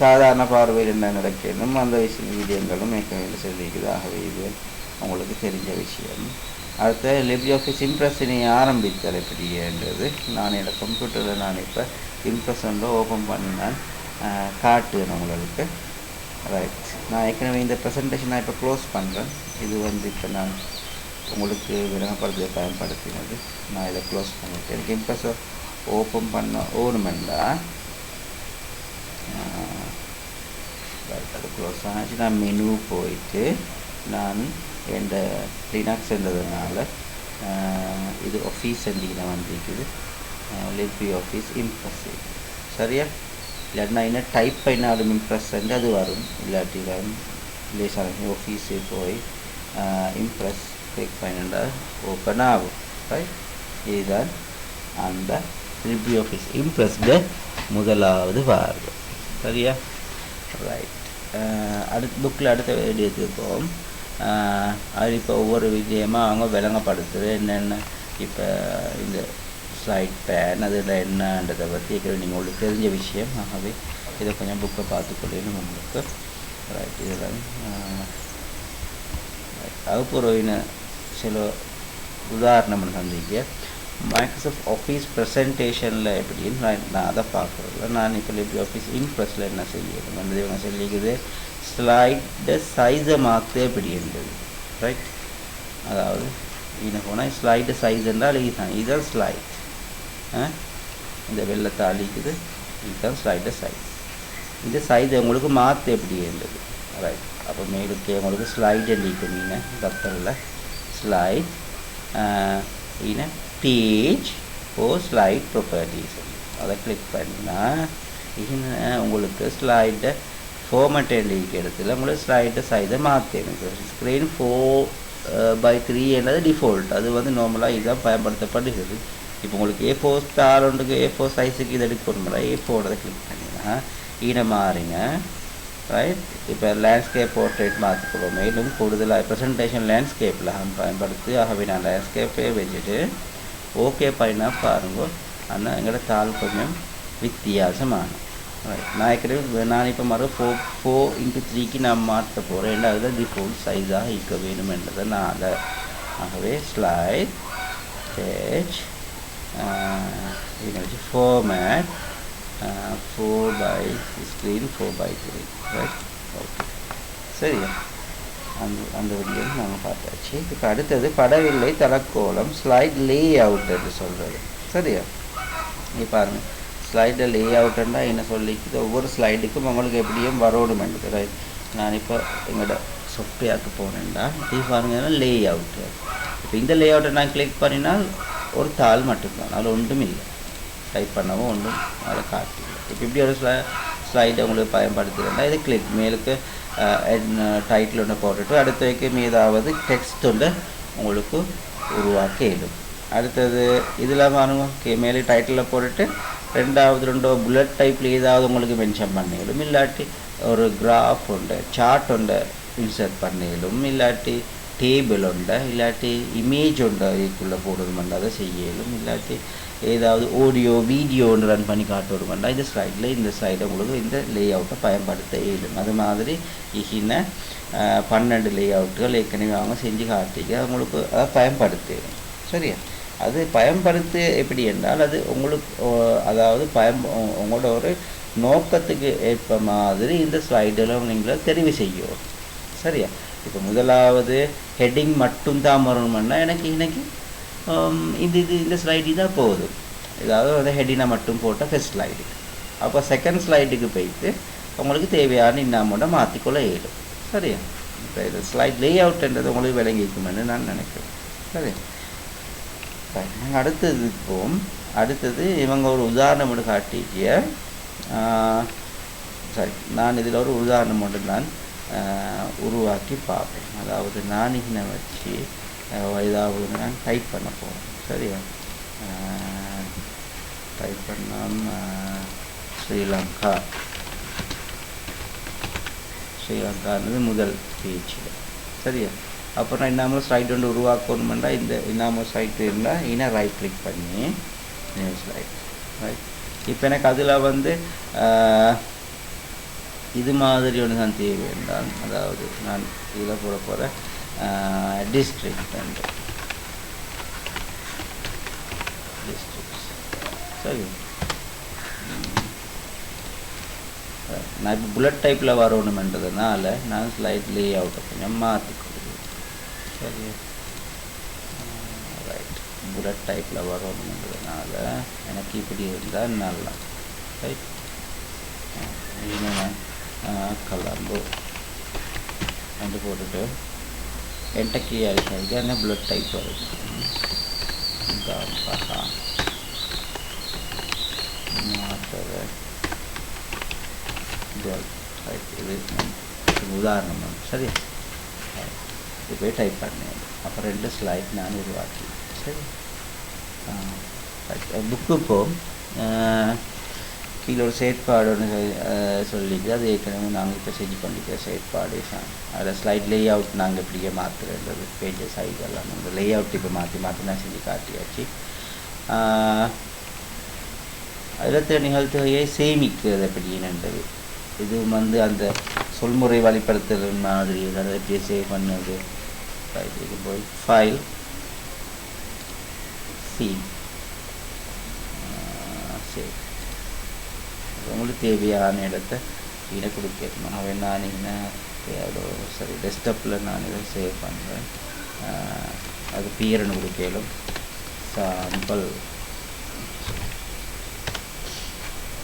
சாதாரண பார்வையில் என்ன நடக்கணும் அந்த விஷயம் வீடியோங்களும் ஏற்கனவே சொல்லியிருக்குது ஆகவே இது உங்களுக்கு தெரிஞ்ச விஷயம். அடுத்த லிபி ஆஃபீஸ் இம்ப்ரெஷனை ஆரம்பித்தல் எப்படின்றது நான் என்னோட கம்ப்யூட்டரில் நான் இப்போ இம்ப்ரெஷன் ஓப்பன் பண்ணினேன் காட்டுவேன் உங்களுக்கு. ரைட் நான் ஏற்கனவே இந்த ப்ரெசன்டேஷன் நான் இப்போ க்ளோஸ் பண்ணுறேன் இது வந்து இப்போ நான் உங்களுக்கு விளங்கப்படுத்த பயன்படுத்தினது. நான் இதை க்ளோஸ் பண்ணிட்டேன். எனக்கு இம்ப்ரெஸை ஓப்பன் பண்ண ஓணுமெண்டா ரைட் அது க்ளோஸ் ஆனாச்சு நான் மெனு போயிட்டு நான் எந்த லினாக்ஸ் இருந்ததுனால இது ஆஃபீஸ் எண்டிகிட்ட வந்திருக்குது. லிபி ஆஃபீஸ் இம்ப்ரெஸ் சரியா? இல்லாட்டினா என்ன டைப் பண்ணாலும் இம்ப்ரெஸ் அது வரும். இல்லாட்டி லேசான ஆஃபீஸு போய் இம்ப்ரெஸ் கிளிக் பண்ணிட்டா ஓப்பன் ஆகும். ரைட் இதுதான் அந்த லிபி ஆஃபீஸ் இம்ப்ரெஸ்டு முதலாவது வார்டு சரியா? ரைட் அடுத்த புக்கில் அடுத்த வீடியோக்கு போவோம் அது இப்போ ஒவ்வொரு விஷயமாக அவங்க விளங்கப்படுத்துது. என்னென்ன இப்போ இந்த ஸ்லைட் பேன் அதில் என்னன்றதை பற்றி ஏற்கனவே நீங்கள் உங்களுக்கு தெரிஞ்ச விஷயம். ஆகவே இதை கொஞ்சம் புக்கை பார்த்துக்கொள்ளணும் உங்களுக்கு. ரைட் இதெல்லாம் வகுப்புறவின சில உதாரணம் சந்திக்க. மைக்ரோசாஃப்ட் ஆஃபீஸ் ப்ரெசன்டேஷனில் எப்படின்னு நான் நான் அதை பார்க்குறதில்ல. நான் இப்போ லிபி ஆஃபீஸ் இம்ப்ரெஸில் என்ன செய்யணும் வந்து இவங்க சொல்லிக்குது ஸ்லைடு சைஸை மாற்று அப்படின்றது ரைட் அதாவது இன்னும் போனால் ஸ்லைடு சைஸ் என்றால் இதுதான். இதுதான் ஸ்லைட் இந்த வெள்ளத்தை அழிக்குது. இதுதான் ஸ்லைடு சைஸ் இந்த சைஸ் உங்களுக்கு மாற்று எப்படி இருந்தது ரைட் அப்போ மேலுக்கு உங்களுக்கு ஸ்லைடு அடிக்கும் மீன தப்பரில் ஸ்லைட் ஈன பேஜ் ஓ ஸ்லைட் ப்ராப்பர்ட்டிஸ் அதை கிளிக் பண்ணால் உங்களுக்கு ஸ்லைட்டை ஃபார்மட் எழுதிக்க இடத்துல உங்களுக்கு ஸ்லைடை சைஸை மாற்றணும் ஸ்க்ரீன் ஃபோர் பை த்ரீ என்னது டிஃபால்ட் அது வந்து நார்மலாக இதுதான் பயன்படுத்தப்படுகிறது. இப்போ உங்களுக்கு ஏ ஃபோர் ஸ்டார் ஒன்றுக்கு ஏ ஃபோர் சைஸுக்கு இதை எடுக்கணும்ல ஏ ஃபோர்டை கிளிக் பண்ணிங்கன்னா ஈன மாறிங்க. ரைட் இப்போ லேண்ட்ஸ்கேப் போர்ட்ரேட் மாற்றிக்கிறோம் மேலும் கூடுதலாக ப்ரெசன்டேஷன் லேண்ட்ஸ்கேப்பில் பயன்படுத்தி ஆகவே நான் லேண்ட்ஸ்கேப்பே வச்சுட்டு ஓகே பண்ணினா பாருங்க ஆனால் எங்களோட தாள் கொஞ்சம் வித்தியாசமான ரைட் நான் ஏற்கனவே நான் இப்போ மறு ஃபோர் ஃபோர் இன்ட்டு த்ரீக்கு நான் மாற்ற போகிறேன் ஏன்னா அதுதான் டிஃபால்ட் சைஸாக இருக்க வேணும் என்றதை நான் அதை ஆகவே ஸ்லைட் பேஜ் இது வச்சு format four by screen four by three right okay சரியா அந்த அந்த வீடியோ நாங்கள் பார்த்தாச்சு. இப்போ அடுத்தது படவில்லை தலக்கோலம் ஸ்லைட் லே அவுட் என்று சொல்கிறது சரியா? நீ பாருங்கள் ஸ்லைடில் லே அவுட்டுன்னா என்ன சொல்லிக்குது? ஒவ்வொரு ஸ்லைடுக்கும் உங்களுக்கு எப்படியும் வரணுமெண்டு ரைட் நான் இப்போ எங்களோட சாஃப்ட்வேருக்கு போனேன்டா. இது பாருங்கன்னா லே அவுட்டு இப்போ இந்த லே அவுட்டை நான் கிளிக் பண்ணினால் ஒரு தாள் மட்டும்தான். அதில் ஒன்றும் இல்லை. டைப் பண்ணவும் ஒன்றும். அதை காட்டில்லை இப்போ இப்படி ஒரு ஸ்லை ஸ்லைடை உங்களுக்கு பயன்படுத்துகிறேன்னா இதை கிளிக் மேலுக்கு டைட்டில் ஒன்று போட்டுட்டு அடுத்ததுக்கு மீதாவது டெக்ஸ்ட் ஒன்று உங்களுக்கு உருவாக்க இடும் அடுத்தது இதில் பாருங்க மேலே டைட்டிலில் போட்டுட்டு ரெண்டாவது ரெண்டோ புல்லட் டைப்பில் ஏதாவது உங்களுக்கு மென்ஷன் பண்ணிடும் இல்லாட்டி ஒரு கிராஃப் உண்டு சார்ட் உண்டு இன்சர்ட் பண்ணிடும் இல்லாட்டி டேபிள் உண்டு இல்லாட்டி இமேஜ் உண்டு இதுக்குள்ளே போடணும் அதை செய்யலும் இல்லாட்டி ஏதாவது ஆடியோ வீடியோ ஒன்று ரன் பண்ணி காட்டணுமெண்டா இந்த ஸ்லைடில் இந்த ஸ்லைடை உங்களுக்கு இந்த லே அவுட்டை பயன்படுத்த இயலும். அது மாதிரி இகின பன்னெண்டு லே அவுட்டுகள் ஏற்கனவே அவங்க செஞ்சு காட்டிக்க உங்களுக்கு அதை பயன்படுத்தணும் சரியா? அது பயன்படுத்த எப்படி என்றால் அது உங்களுக்கு அதாவது பயம் உங்களோட ஒரு நோக்கத்துக்கு ஏற்ப மாதிரி இந்த ஸ்லைடெல்லாம் நீங்கள தெரிவு செய்யும். சரியா? இப்போ முதலாவது ஹெட்டிங் மட்டும்தான் வரணும்னா எனக்கு இன்னைக்கு இது இது இந்த ஸ்லைடு தான் போகுது ஏதாவது வந்து ஹெட்டினை மட்டும் போட்டால் ஃபஸ்ட் ஸ்லைடு அப்போ செகண்ட் ஸ்லைடுக்கு போயிட்டு உங்களுக்கு தேவையான இன்னமோட மாற்றிக்கொள்ள இயலும் சரியா இப்போ இது ஸ்லைட் லே அவுட்ன்றது உங்களுக்கு விளங்கிக்குமென்னு நான் நினைக்கிறேன் சரி அடுத்தது போம் அடுத்தது இவங்க ஒரு உதாரணம் ஒன்று காட்டிய சரி நான் இதில் ஒரு உதாரணம் ஒன்று நான் உருவாக்கி பார்ப்பேன் அதாவது நான் இங்கே வச்சு ஏதாவது நான் டைப் பண்ண போகிறோம் சரியா? டைப் பண்ணோம் ஸ்ரீலங்கா. ஸ்ரீலங்கான்றது முதல் பேஜில் சரியா? அப்புறம் நான் இன்னாமல் சைட் ஒன்று உருவாக்கணுமெண்டா இந்த இன்னாமல் சைட் இருந்தால் இன்னும் ரைட் கிளிக் பண்ணி நியூ ஸ்லைட் ரைட் இப்போ எனக்கு அதில் வந்து இது மாதிரி ஒன்று தான் தேவை என்றால் அதாவது நான் இதில் போட போகிறேன் district and districts சரி. நான் இப்போ புல்லட் டைப்பில் வரணுமென்றதுனால நான் ஸ்லைட் லே அவுட்டை கொஞ்சம் மாற்றி கொடுக்குறேன். சரி. ரைட் புல்லட் டைப்பில் வரணுமென்றதுனால எனக்கு இப்படி இருந்தால் நல்லா. ரைட் இன்னும் கலம்பு ரெண்டு போட்டுட்டு என்கிட்ட கீ அடிக்கிறது என்ன புல்லட் டைப் வருது பாக்கா மாற்றுற ரைட் இது இது உதாரணம் வந்து சரி இது போய் டைப் பண்ணேன் அப்புறம் ரெண்டு ஸ்லைட் நான் உருவாக்கி சரி புக்கு இப்போ கீழே ஒரு செயற்பாடு ஒன்று சொல்லிட்டு அது ஏற்கனவே நாங்கள் இப்போ செஞ்சு பண்ணிக்கிற செயற்பாடு அதில் ஸ்லைட் லே அவுட் நாங்கள் இப்படியே மாற்றுறது பேஜஸ் சைஸ் எல்லாம் அந்த லே அவுட் இப்போ மாற்றி மாற்றி நான் செஞ்சு காட்டியாச்சு. அதில் நிகழ்த்துகையை சேமிக்கிறது எப்படின்றது இது வந்து அந்த சொல்முறை வழிப்படுத்துறது மாதிரி அதை எப்படி சேவ் பண்ணுறது இதுக்கு போய் ஃபைல் சி சேவ் உங்களுக்கு தேவையான இடத்த கீழே கொடுக்கணும். அவன் நான் என்ன சரி டெஸ்க்டாப்பில் நான் இதை சேவ் பண்ணுறேன் அது பியர்னு கொடுக்கலும். சாம்பிள்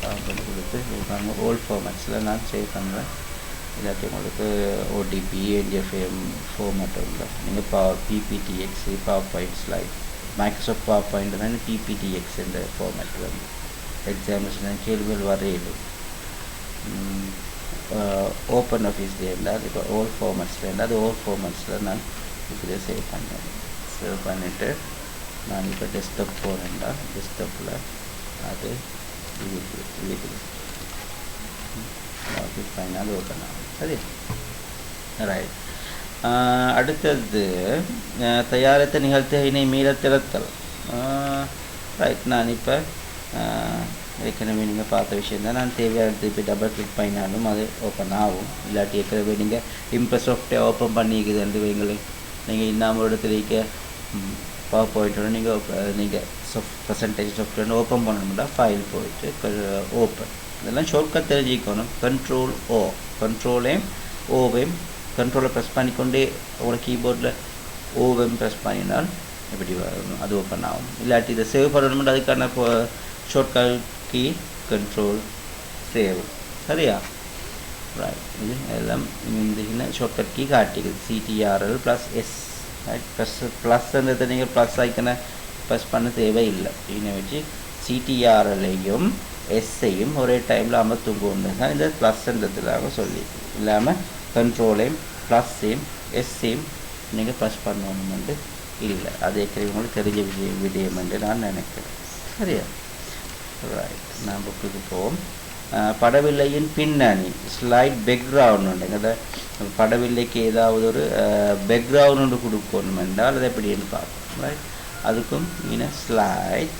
சாம்பிள் கொடுத்து உங்களுக்கு ஓல்ட் ஃபார்மேட்ஸில் நான் சேவ் பண்ணுறேன் இல்லாட்டி உங்களுக்கு ஓடிபி என்ஜிஎஃப்எம் ஃபார்மேட் இல்லை நீங்கள் பா PPTX power points like Microsoft power point தான் பிபிடிஎக்ஸ் என்ற ஃபார்மேட் வந்து. எக்ஸாமினேஷன் கேள்விகள் வரையிடும் ஓப்பன் ஆஃபீஸில் இருந்தால் இப்போ ஓல் ஃபார்மேட்ஸில் இருந்தால் அது ஓல் ஃபார்மேட்ஸில் நான் இப்படி சேவ் பண்ணேன் சேவ் பண்ணிவிட்டு நான் இப்போ டெஸ்க்டாப் போகிறேன்டா டெஸ்க்டாப்பில் அது இருக்குது இருக்குது கிளிக் பண்ணால் ஓப்பன் ஆகும் சரி ரைட் அடுத்தது தயாரித்த நிகழ்த்தினை மீள திறத்தல் ரைட் நான் இப்போ ஏற்கனவே நீங்கள் பார்த்த விஷயம் தான் நான் தேவையான திருப்பி டபுள் கிளிக் பண்ணினாலும் அது ஓப்பன் ஆகும் இல்லாட்டி ஏற்கனவே நீங்கள் இம்ப்ரெஸ் சாஃப்டே ஓப்பன் பண்ணிக்குதுன்னு வைங்களேன் நீங்கள் இன்னாமல் இடத்துல இருக்க பவர் பாயிண்ட்டோட நீங்கள் நீங்கள் சாஃப்ட் பர்சன்டேஜ் சாஃப்ட்வேர் ஓப்பன் பண்ணணும்னா ஃபைல் போயிட்டு ஓப்பன் இதெல்லாம் ஷார்ட்கட் தெரிஞ்சுக்கணும் கண்ட்ரோல் ஓ கண்ட்ரோலையும் ஓவையும் கண்ட்ரோலை ப்ரெஸ் பண்ணிக்கொண்டே உங்களோட கீபோர்டில் ஓவையும் ப்ரெஸ் பண்ணினால் எப்படி வரும் அது ஓப்பன் ஆகும் இல்லாட்டி இதை சேவ் பண்ணணும்னா அதுக்கான ஷார்ட்கட் கீ கண்ட்ரோல் சேவ் சரியா? ரைட் இது shortcut key shortcut key காட்டிக்குது CTRL plus S right plus ப்ளஸ்ன்றதை நீங்கள் ப்ளஸ் ஐக்கனை ப்ரெஸ் பண்ண தேவையில்லை. இதை வச்சு S எஸ்ஸையும் ஒரே டைமில் அமர்த்துங்கன்னு தான் இந்த ப்ளஸ்ன்றதுலாக சொல்லி. இல்லாமல் கண்ட்ரோலையும் ப்ளஸ்ஸையும் எஸ்ஸையும் நீங்கள் ப்ரெஸ் பண்ணணுமெண்டு இல்லை. அது ஏற்கனவே உங்களுக்கு தெரிஞ்ச விஜயம் விடயம் என்று நான் நினைக்கிறேன். சரியா? ரைட் நான் புக்குக்கு போவோம். படவில்லையின் பின்னணி ஸ்லைட் பேக்ரவுண்ட் உண்டுங்க படவில்லைக்கு ஏதாவது ஒரு பேக்ரவுண்ட் ஒன்று கொடுக்கணும் என்றால் அதை எப்படின்னு பார்க்கணும் ரைட் அதுக்கும் இன்னும் ஸ்லைட்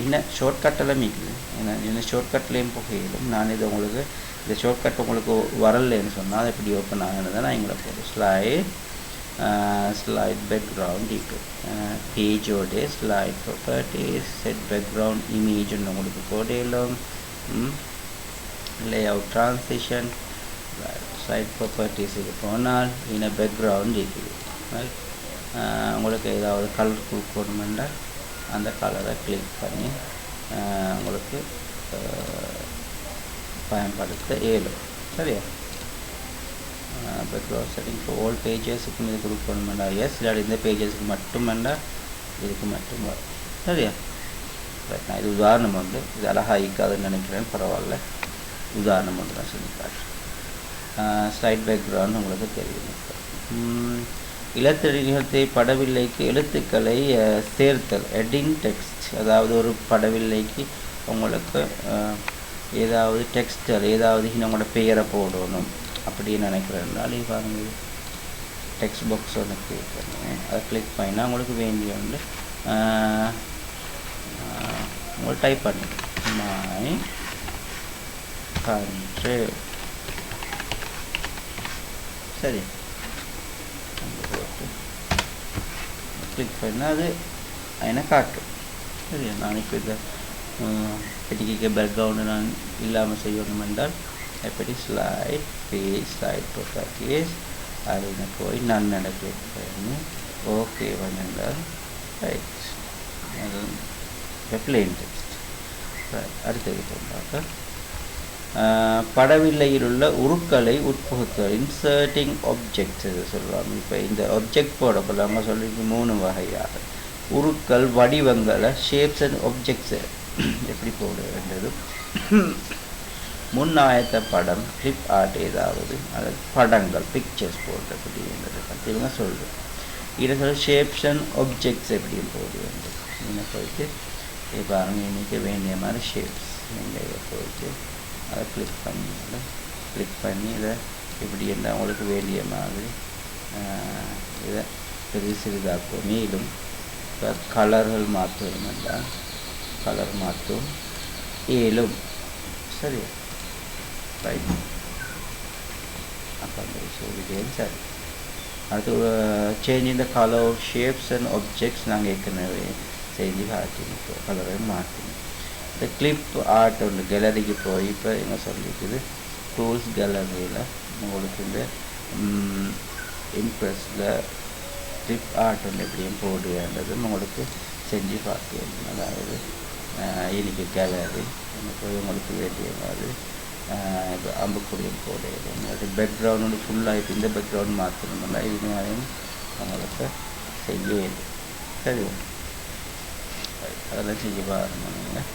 இன்னும் ஷார்ட்கட்டெல்லாம் மீக்குது ஏன்னா இன்னும் ஷார்ட்கட்லேயும் புகையிலும் நான் இது உங்களுக்கு இந்த ஷார்ட்கட் உங்களுக்கு வரலன்னு சொன்னால் அது எப்படி ஓப்பன் ஆகுனதை நான் எங்களை போகிறேன் ஸ்லைட் ஸ்லைட் பேக்ரவுண்ட் இப்போ பேஜோடைய ஸ்லைட் ப்ராப்பர்ட்டிஸ் செட் பேக்ரவுண்ட் இமேஜ்னு உங்களுக்கு போடையிலும் லேஅவுட் ட்ரான்சிஷன் சைட் ப்ராப்பர்ட்டிஸுக்கு போனால் இன்னும் background இருக்குது. Uh, உங்களுக்கு ஏதாவது கலர் கொடுக்கணுமெண்டா அந்த கலரை கிளிக் பண்ணி uh, உங்களுக்கு uh, பயன்படுத்த இயலும். சரியா? பேக்ரவுண்ட் செட்டிங் இப்போ ஓல்ட் பேஜஸுக்கும் இது கொடுக்கணுமெண்டா? எஸ் இல்லாட்டி இந்த பேஜஸுக்கு மட்டும் வேண்டாம் இதுக்கு மட்டும் வரும் சரியா? ரைட் நான் இது உதாரணம் வந்து இது அழகாக இருக்காதுன்னு நினைக்கிறேன். பரவாயில்ல. உதாரணம் வந்து தான் சொல்லி காட்டுறேன். ஸ்லைட் பேக்ரவுண்ட் உங்களுக்கு தெரியும். இலத்தடிநிகழ்த்தை படவில்லைக்கு எழுத்துக்களை சேர்த்தல் எட்டிங் டெக்ஸ்ட் அதாவது ஒரு படவில்லைக்கு உங்களுக்கு ஏதாவது டெக்ஸ்டர் ஏதாவது உங்களோட பெயரை போடணும். அப்படின்னு நினைக்கிறதுனால பாருங்க டெக்ஸ்ட் பாக்ஸ் ஒன்று கிளிக் பண்ணுவேன் அதை கிளிக் பண்ணினா உங்களுக்கு வேண்டிய வந்து உங்களுக்கு டைப் பண்ணுங்க மை கண்ட்ரி சரி. கிளிக் பண்ணால் அது எனக்கு காட்டும். சரியா நான் இப்போ இந்த பெட்டிக்கு பேக்ரவுண்டு நான் இல்லாமல் செய்யணும் என்றால் எப்படி ஸ்லைட் பேஜ் ஸ்லைட் ப்ரொபர்ட்டிஸ் அதில் போய் நான் கிளிக் பண்ணி ஓகே பண்ணிருந்தால் ரைட் அது பிளெயின் டெக்ஸ்ட் அடுத்தது பார்க்க படவில்லையில் உள்ள உருக்களை உட்புகுத்தல் இன்சர்ட்டிங் ஆப்ஜெக்ட்ஸ் இது சொல்லுவாங்க. இப்போ இந்த ஆப்ஜெக்ட் போடப்போ அவங்க சொல்லிட்டு மூணு வகையாக. உருக்கள் வடிவங்களை ஷேப்ஸ் அண்ட் ஆப்ஜெக்ட்ஸு எப்படி போட முன்னாயத்த படம் கிளிப் ஆர்ட் ஏதாவது அல்லது படங்கள் பிக்சர்ஸ் போடுறதுன்றதை பற்றி இவங்க சொல்கிறோம் இதை சொல்ல ஷேப்ஸ் அண்ட் ஒப்ஜெக்ட்ஸ் எப்படி போட வேண்டும் நீங்கள் போயிட்டு இது பாருங்க இன்றைக்கி வேண்டிய மாதிரி ஷேப்ஸ் நீங்கள் இதை போயிட்டு அதை கிளிக் பண்ணி கிளிக் பண்ணி இதை இப்படி என்ன உங்களுக்கு வேண்டிய மாதிரி இதை பெரிய சிறிதாக்கும் மேலும் இப்போ கலர்கள் மாற்றணும்னா கலர் மாற்றும். ஏலும் சரியா? சரி ரைட் அப்போ அந்த சொல்லிட்டேன் சரி அடுத்து சேஞ்ச் இந்த கலர் ஷேப்ஸ் அண்ட் ஆப்ஜெக்ட்ஸ் நாங்கள் ஏற்கனவே செஞ்சு காட்டினோம் கலரை மாற்றினோம் இந்த கிளிப் ஆர்ட் ஒன்று கேலரிக்கு போய் இப்போ என்ன சொல்லியிருக்குது டூல்ஸ் கேலரியில் உங்களுக்கு இந்த இம்ப்ரெஸில் கிளிப் ஆர்ட் ஒன்று எப்படியும் போடுவேன்றது உங்களுக்கு செஞ்சு பார்க்கணும் அதாவது இன்னைக்கு கேலரி போய் உங்களுக்கு வேண்டிய மாதிரி ஆஹ் இப்போ அம்புக்குடியும் போடுறது அது பேக்ரவுண்ட் வந்து ஃபுல்லாக இப்போ இந்த பேக்ரவுண்ட் மாற்றணும்னா இதுனாலையும் உங்களுக்கு செய்ய சரி அதெல்லாம் செய்ய பாருங்க நீங்கள்